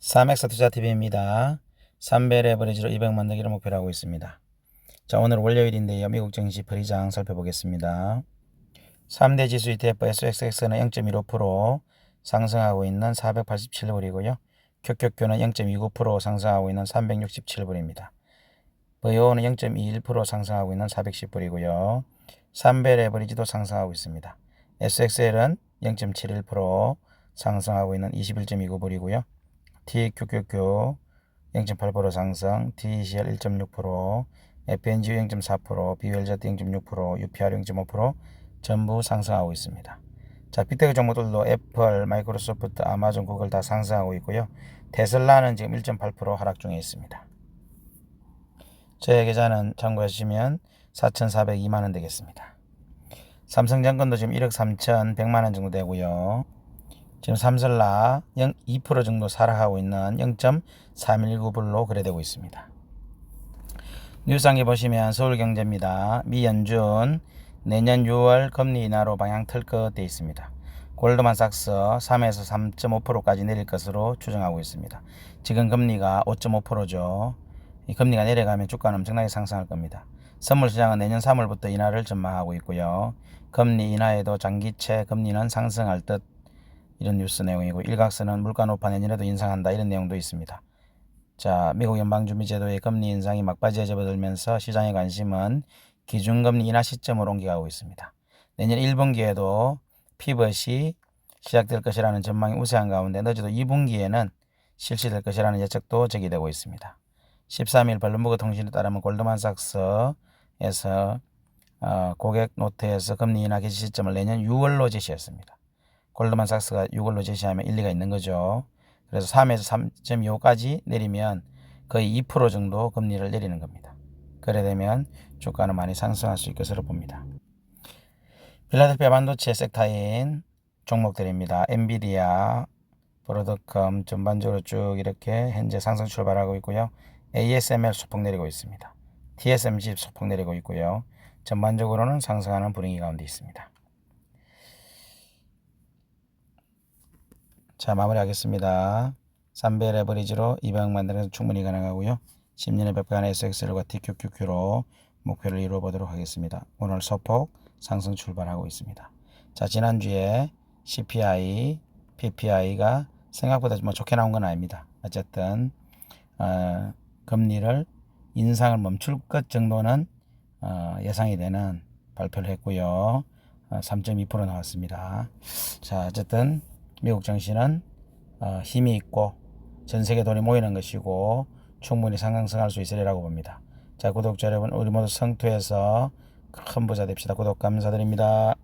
3X 투자TV입니다. 3배 레버리지로 200 만들기를 목표로 하고 있습니다. 자, 오늘 월요일인데요. 미국 증시 불이장 살펴보겠습니다. 3대 지수 ETF SXX는 0.15% 상승하고 있는 487불이고요. 큐큐큐는 0.29% 상승하고 있는 367불입니다. VO는 0.21% 상승하고 있는 410불이고요. 3배 레버리지도 상승하고 있습니다. SXL은 0.71% 상승하고 있는 21.29불이고요. TQQQ 0.8% 상승, TCL 1.6%, FNGU 0.4%, BULZ 0.6%, UPR 0.5% 전부 상승하고 있습니다. 자, 빅테크 종목들도 애플, 마이크로소프트, 아마존, 구글 다 상승하고 있고요. 테슬라는 지금 1.8% 하락 중에 있습니다. 저의 계좌는 참고하시면 4,402만 원 되겠습니다. 삼성전권도 지금 1억 3,100만 원 정도 되고요. 지금 삼설라 2% 정도 하락하고 있는 0.3119불로 거래되고 있습니다. 뉴스상에 보시면 서울경제입니다. 미 연준 내년 6월 금리 인하로 방향 틀것 되어 있습니다. 골드만삭스 3에서 3.5%까지 내릴 것으로 추정하고 있습니다. 지금 금리가 5.5%죠. 이 금리가 내려가면 주가는 엄청나게 상승할 겁니다. 선물 시장은 내년 3월부터 인하를 전망하고 있고요. 금리 인하에도 장기채 금리는 상승할 듯 이런 뉴스 내용이고 일각서는 물가 높아 내년에도 인상한다 이런 내용도 있습니다. 자, 미국 연방준비제도의 금리 인상이 막바지에 접어들면서 시장의 관심은 기준금리 인하 시점으로 옮겨가고 있습니다. 내년 1분기에도 피벗이 시작될 것이라는 전망이 우세한 가운데 늦어도 2분기에는 실시될 것이라는 예측도 제기되고 있습니다. 13일 블룸버그 통신에 따르면 골드만삭스에서 어, 고객 노트에서 금리 인하 개시 시점을 내년 6월로 제시했습니다. 골드만삭스가 6월로 제시하면 일리가 있는 거죠. 그래서 3에서 3.25까지 내리면 거의 2% 정도 금리를 내리는 겁니다. 그래 되면 주가는 많이 상승할 수 있을 것으로 봅니다. 필라델피아 반도체 섹터인 종목들입니다. 엔비디아, 브로드컴 전반적으로 쭉 이렇게 현재 상승 출발하고 있고요. ASML 소폭 내리고 있습니다. TSMC 소폭 내리고 있고요. 전반적으로는 상승하는 분위기 가운데 있습니다. 자 마무리하겠습니다. 3배 레버리지로 200억 만드는 데 충분히 가능하고요. 10년의 백간의 SXL과 TQQQ로 목표를 이루어 보도록 하겠습니다. 오늘 소폭 상승 출발하고 있습니다. 자 지난주에 CPI, PPI가 생각보다 뭐 좋게 나온 건 아닙니다. 어쨌든 어, 금리를 인상을 멈출 것 정도는 어, 예상이 되는 발표를 했고요. 어, 3.2% 나왔습니다. 자 어쨌든 미국 정시는 어, 힘이 있고 전 세계 돈이 모이는 것이고 충분히 상승할 수 있으리라고 봅니다. 자 구독자 여러분 우리 모두 성투해서 큰 부자 됩시다. 구독 감사드립니다.